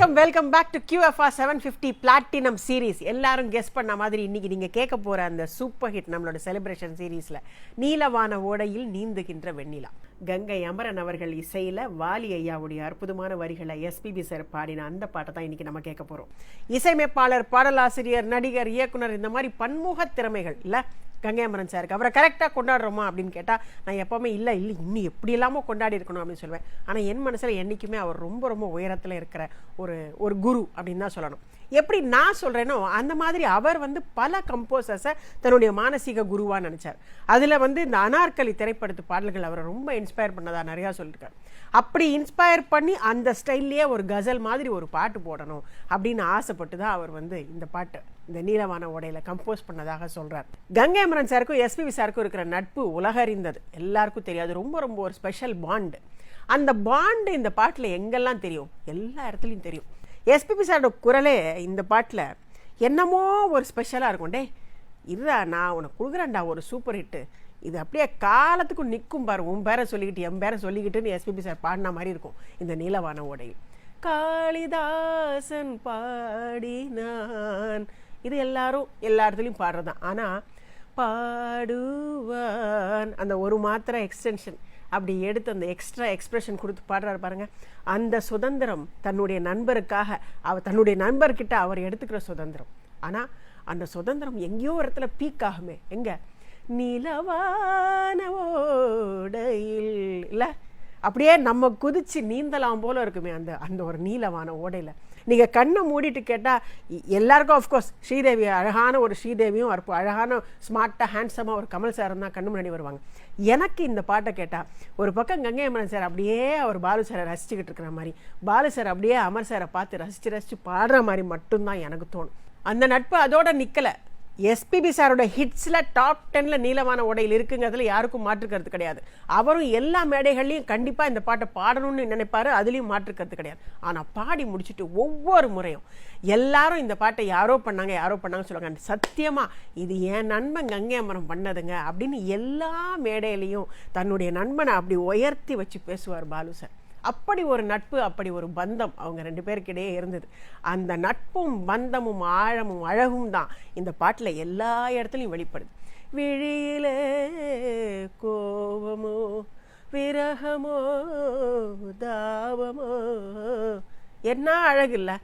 வணக்கம் welcome back to QFR seven fifty platinum series எல்லாரும் guess பண்ண மாதிரி இன்னைக்கு நீங்க கேட்க போற அந்த சூப்பர் ஹிட் நம்மளோட செலிப்ரேஷன் சீரீஸில் நீலவான ஓடையில் நீந்துகின்ற வெண்ணிலா. கங்கை அமரன் அவர்கள் இசையில் வாலி ஐயாவுடைய அற்புதமான வரிகளை எஸ்பிபி சார் பாடின அந்த பாட்டை தான் இன்றைக்கி நம்ம கேட்க போகிறோம் இசையமைப்பாளர் பாடலாசிரியர் நடிகர் இயக்குனர் இந்த மாதிரி பன்முக திறமைகள் இல்லை கங்கை அமரன் சாருக்கு அவரை கரெக்டாக கொண்டாடுறோமா அப்படின்னு கேட்டால் நான் எப்போவுமே இல்லை இல்லை இன்னும் எப்படி இல்லாமல் கொண்டாடி இருக்கணும் அப்படின்னு சொல்லுவேன். ஆனால் என் மனசில் என்றைக்குமே அவர் ரொம்ப ரொம்ப உயரத்தில் இருக்கிற ஒரு ஒரு குரு அப்படின்னு தான் சொல்லணும். எப்படி நான் சொல்கிறேனோ அந்த மாதிரி அவர் வந்து பல கம்போசர்ஸை தன்னுடைய மானசீக குருவாக நினச்சார். அதில் வந்து இந்த அனார்கலி திரைப்படத்து பாடல்கள் அவரை ரொம்ப இன்ஸ்பயர் பண்ணதாக நிறையா சொல்லியிருக்காரு அப்படி இன்ஸ்பயர் பண்ணி அந்த ஸ்டைல்லையே ஒரு கசல் மாதிரி ஒரு பாட்டு போடணும் அப்படின்னு ஆசைப்பட்டு தான் அவர் வந்து இந்த பாட்டு இந்த நீலவான உடையில கம்போஸ் பண்ணதாக சொல்கிறார் கங்கை அமரன் சாருக்கும் எஸ்பிவி சாருக்கும் இருக்கிற நட்பு உலகறிந்தது. எல்லாருக்கும் தெரியாது. ரொம்ப ரொம்ப ஒரு ஸ்பெஷல் பாண்டு அந்த பாண்டு இந்த பாட்டில் எங்கெல்லாம் தெரியும்? எல்லா இடத்துலையும் தெரியும். எஸ்பிபி சாரோட குரலே இந்த பாட்டில் என்னமோ ஒரு ஸ்பெஷலாக இருக்கும். டே இருடா நான் உனக்கு கொடுக்குறேன்டா ஒரு சூப்பர் ஹிட்டு இது அப்படியே காலத்துக்கும் நிற்கும் பாரு. உன் பேரை சொல்லிக்கிட்டு என் பேரை சொல்லிக்கிட்டுன்னு எஸ்பிபி சார் பாடின மாதிரி இருக்கும். இந்த நீலவான ஓடையில். காளிதாசன் பாடினான். இது எல்லாரும் எல்லா இடத்துலையும் பாடுறது தான் ஆனால் பாடுவான். அந்த ஒரு மாத்திரை எக்ஸ்டென்ஷன் அப்படி எடுத்து அந்த எக்ஸ்ட்ரா எக்ஸ்ப்ரெஷன் கொடுத்து பாடுறாரு பாருங்க. அந்த சுதந்திரம் தன்னுடைய நண்பருக்காக அவர் தன்னுடைய நண்பர்கிட்ட அவர் எடுத்துக்கிற சுதந்திரம். ஆனால் அந்த சுதந்திரம் எங்கேயோ ஒரு இடத்துல பீக் ஆகுமே. எங்க? நிலவான ஓடையில். இல்லை? அப்படியே நம்ம குதிச்சு நீந்தலாம் போல இருக்குமே அந்த அந்த ஒரு நீலவான ஓடையில். நீங்கள் கண்ணை மூடிட்டு கேட்டால் எல்லாருக்கும் ஆஃப்கோர்ஸ் ஸ்ரீதேவி அழகான ஒரு ஸ்ரீதேவியும் அற்பு அழகான ஸ்மார்ட்டாக ஹேண்ட்ஸமாக ஒரு கமல் சார் தான் கண்ணு முன்னாடி வருவாங்க. எனக்கு இந்த பாட்டை கேட்டால் ஒரு பக்கம் கங்கை அமரன் சார் அப்படியே அவர் பாலு சாரை ரசிச்சுக்கிட்டு இருக்கிற மாதிரி பாலு சார் அப்படியே அமர் சாரை பார்த்து ரசித்து ரசித்து பாடுற மாதிரி மட்டும்தான் எனக்கு தோணும். அந்த நட்பு அதோட நிற்கலை எஸ்பிபி சாரோட ஹிட்ஸில் டாப் டென்னில் நீளமான உடையில் இருக்குங்கிறதுல யாருக்கும் மாற்றுக்கிறது கிடையாது. அவரும் எல்லா மேடைகள்லையும் கண்டிப்பாக இந்த பாட்டை பாடணும்னு நினைப்பாரு அதுலேயும் மாற்றுக்கிறது கிடையாது. ஆனால் பாடி முடிச்சுட்டு ஒவ்வொரு முறையும் எல்லாரும் இந்த பாட்டை யாரோ பண்ணாங்க யாரோ பண்ணாங்கன்னு சொல்லுவாங்க. சத்தியமாக இது என் நண்பன் கங்கை அமரம் பண்ணதுங்க அப்படின்னு எல்லா மேடையிலையும் தன்னுடைய நண்பனை அப்படி உயர்த்தி வச்சு பேசுவார் பாலு சார். அப்படி ஒரு நட்பு அப்படி ஒரு பந்தம் அவங்க ரெண்டு பேருக்கிடையே இருந்தது. அந்த நட்பும் பந்தமும் ஆழமும் அழகும் தான் இந்த பாட்டில் எல்லா இடத்துலையும் வெளிப்படுது. விழியிலே கோபமோ விரகமோ தாவமோ என்ன அழகு இல்லை?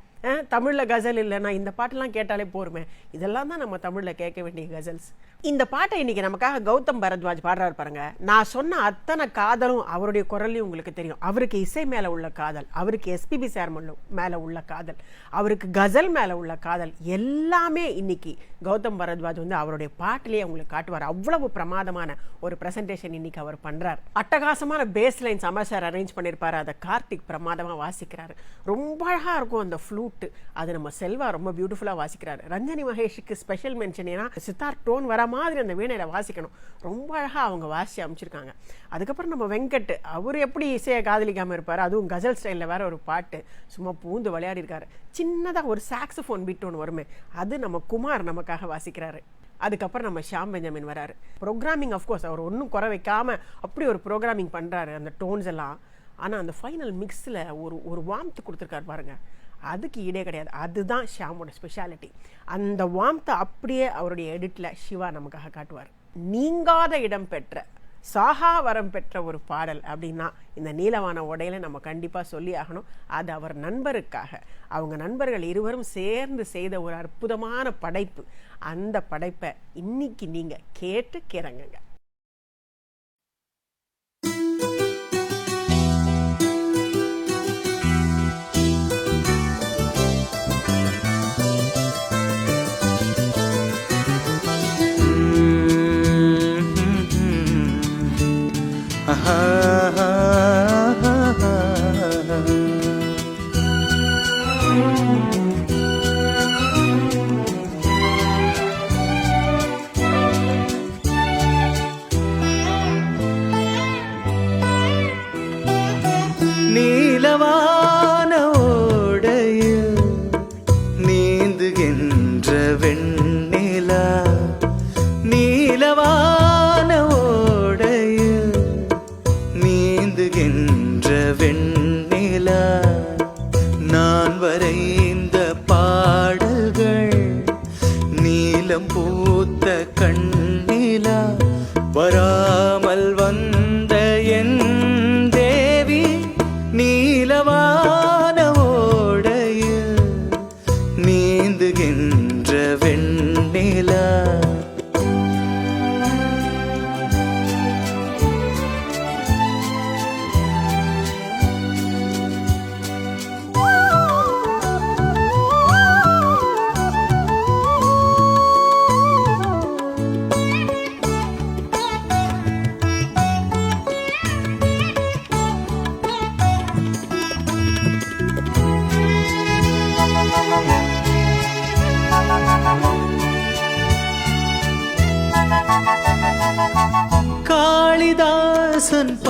தமிழில் கசல் இல்லைன்னா இந்த பாட்டெல்லாம் கேட்டாலே போருமே. இதெல்லாம் தான் நம்ம தமிழில் கேட்க வேண்டிய கசல்ஸ் இந்த பாட்டை இன்னைக்கு நமக்காக கௌதம் பரத்வாஜ் பாடுறாரு பாருங்க. நான் சொன்ன அத்தனை காதலும் அவருடைய குரல்லையும் உங்களுக்கு தெரியும். அவருக்கு இசை மேலே உள்ள காதல் அவருக்கு எஸ்பிபி சார் மேலே உள்ள காதல் அவருக்கு கசல் மேலே உள்ள காதல் எல்லாமே இன்னைக்கு கௌதம் பரத்வாஜ் வந்து அவருடைய பாட்டிலேயே உங்களுக்கு காட்டுவார். அவ்வளவு பிரமாதமான ஒரு ப்ரெசன்டேஷன் இன்னைக்கு அவர் பண்ணுறார் அட்டகாசமான bass lines Amar sir arrange பண்ணியிருப்பார் அதை கார்த்திக் பிரமாதமாக வாசிக்கிறார். ரொம்ப அழகாக இருக்கும் அந்த ஃப்ளூட் அது நம்ம செல்வா ரொம்ப பியூட்டிஃபுல்லாக வாசிக்கிறார். ரஞ்சனி மகேஷுக்கு ஸ்பெஷல் மென்ஷன் ஏன்னா சித்தார் டோன் வர மாதிரி அந்த வீணையில் வாசிக்கணும். ரொம்ப அழகாக அவங்க வாசி அமைச்சிருக்காங்க. அதுக்கப்புறம் நம்ம வெங்கட் அவர் எப்படி இசையை காதலிக்காமல் இருப்பார்? அதுவும் கசல் ஸ்டைலில் வேற ஒரு பாட்டு. சும்மா பூந்து விளையாடிருக்காரு சின்னதாக ஒரு சாக்ஸஃபோன் பீட் ஒன்று வருமே அது நம்ம குமார் நமக்காக வாசிக்கிறாரு. அதுக்கப்புறம் நம்ம ஷாம் பெஞ்சமின் வராரு. ப்ரோக்ராமிங் அஃப்கோர்ஸ் அவர் ஒன்றும் குறை வைக்காமல் அப்படி ஒரு ப்ரோக்ராமிங் பண்ணுறாரு அந்த டோன்ஸ் எல்லாம். ஆனால் அந்த ஃபைனல் மிக்ஸில் ஒரு ஒரு வார்ம்த்து கொடுத்துருக்காரு பாருங்க. அதுக்கு ஈடே கிடையாது. அதுதான் ஷாமோட ஸ்பெஷாலிட்டி அந்த வாம்த்தை அப்படியே அவருடைய எடிட்டில் சிவா நமக்காக காட்டுவார். நீங்காத இடம் பெற்ற சாகா வரம் பெற்ற ஒரு பாடல் அப்படின்னா இந்த நீலவான உடையில நம்ம கண்டிப்பாக சொல்லி ஆகணும். அது அவர் நண்பருக்காக. அவங்க நண்பர்கள் இருவரும் சேர்ந்து செய்த ஒரு அற்புதமான படைப்பு. அந்த படைப்பை இன்னைக்கு நீங்கள் கேட்டு கிறங்குங்க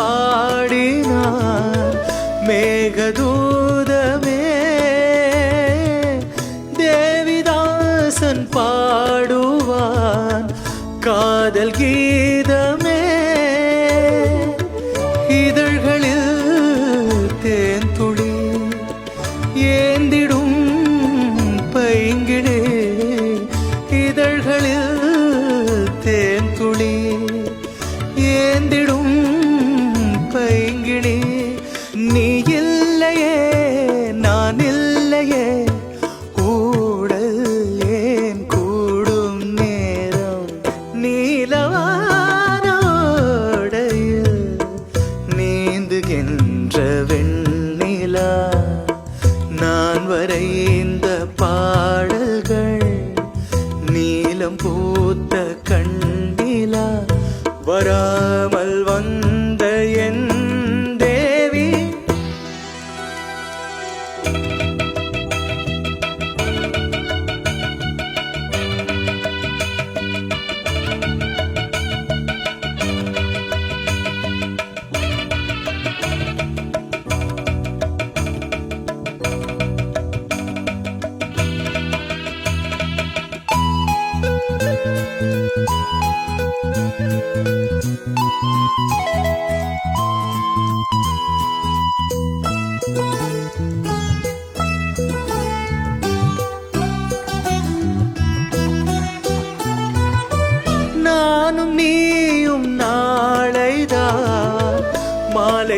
பாடினார். மேகதூதமே தேவிதாசன் பாடுவான். காதல் கீதமே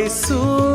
மாலை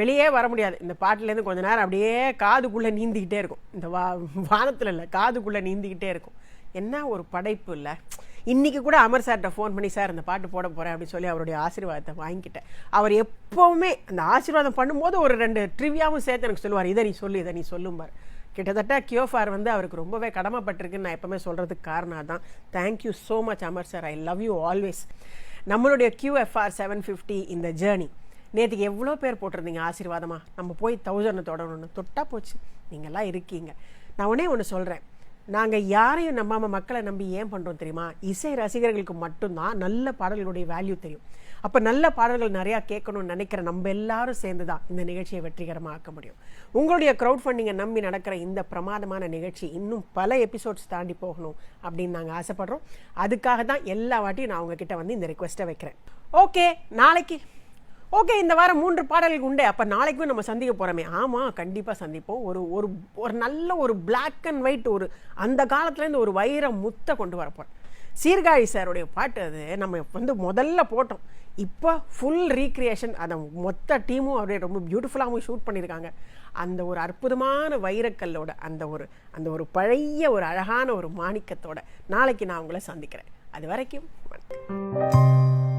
வெளியே வர முடியாது. இந்த பாட்டிலேருந்து கொஞ்ச நேரம் அப்படியே காதுக்குள்ளே நீந்திக்கிட்டே இருக்கும். இந்த வா வானத்தில் இல்லை காதுக்குள்ளே நீந்திக்கிட்டே இருக்கும். என்ன ஒரு படைப்பு இல்லை. இன்றைக்கி கூட அமர் சார்கிட்ட ஃபோன் பண்ணி சார் இந்த பாட்டு போட போகிறேன் அப்படின்னு சொல்லி அவருடைய ஆசீர்வாதத்தை வாங்கிக்கிட்டேன். அவர் எப்போவுமே அந்த ஆசீர்வாதம் பண்ணும்போது ஒரு ரெண்டு ட்ரிவியாவும் சேர்த்து எனக்கு சொல்லுவார். இதை நீ சொல்லு இதை நீ சொல்லும்பார். கிட்டத்தட்ட கியோஃபார் வந்து அவருக்கு ரொம்பவே கடமைப்பட்டிருக்குன்னு நான் எப்பவுமே சொல்கிறதுக்கு காரணம் தான் thank you so much Amar sir. I love you always நம்மளுடைய கியூஎஃப்ஆர் செவன் ஃபிஃப்டி இந்த ஜேர்னி நேற்றுக்கு எவ்வளோ பேர் போட்டிருந்தீங்க ஆசீர்வாதமாக நம்ம போய் தௌசண்ட் தொடரணும்னு. தொட்டா போச்சு. நீங்கள்லாம் இருக்கீங்க. நான் உடனே ஒன்று சொல்கிறேன் நாங்கள் யாரையும் நம்பாமல் மக்களை நம்பி ஏன் பண்ணுறோம் தெரியுமா? இசை ரசிகர்களுக்கு மட்டும்தான் நல்ல பாடல்களுடைய வேல்யூ தெரியும். அப்போ நல்ல பாடல்கள் நிறையா கேட்கணும்னு நினைக்கிற நம்ம எல்லாரும் சேர்ந்து தான் இந்த நிகழ்ச்சியை வெற்றிகரமாக ஆக்க முடியும். உங்களுடைய க்ரௌட் ஃபண்டிங்கை நம்பி நடக்கிற இந்த பிரமாதமான நிகழ்ச்சி இன்னும் பல எபிசோட்ஸ் தாண்டி போகணும் அப்படின்னு நாங்கள் ஆசைப்படுறோம். அதுக்காக தான் எல்லா வாட்டியும் நான் உங்ககிட்ட வந்து இந்த ரிக்வெஸ்ட்டை வைக்கிறேன். ஓகே நாளைக்கு ஓகே இந்த வாரம் மூன்று பாடல்கள் உண்டு. அப்போ நாளைக்கும் நம்ம சந்திக்க போகிறோமே ஆமாம் கண்டிப்பாக சந்திப்போம். ஒரு ஒரு ஒரு நல்ல ஒரு பிளாக் அண்ட் ஒயிட் ஒரு அந்த காலத்துலேருந்து ஒரு வைர முத்தை கொண்டு வரப்போகிறோம் சீர்காழி சாருடைய பாட்டு அது. நம்ம வந்து முதல்ல போட்டோம். இப்போ ஃபுல் ரீக்ரியேஷன் அதை மொத்த டீமும் அப்படியே ரொம்ப பியூட்டிஃபுல்லாகவும் ஷூட் பண்ணியிருக்காங்க அந்த ஒரு அற்புதமான வைரக்கல்லோட அந்த ஒரு அந்த ஒரு பழைய ஒரு அழகான ஒரு மாணிக்கத்தோட நாளைக்கு நான் உங்களை சந்திக்கிறேன். அது வரைக்கும் வணக்கம்.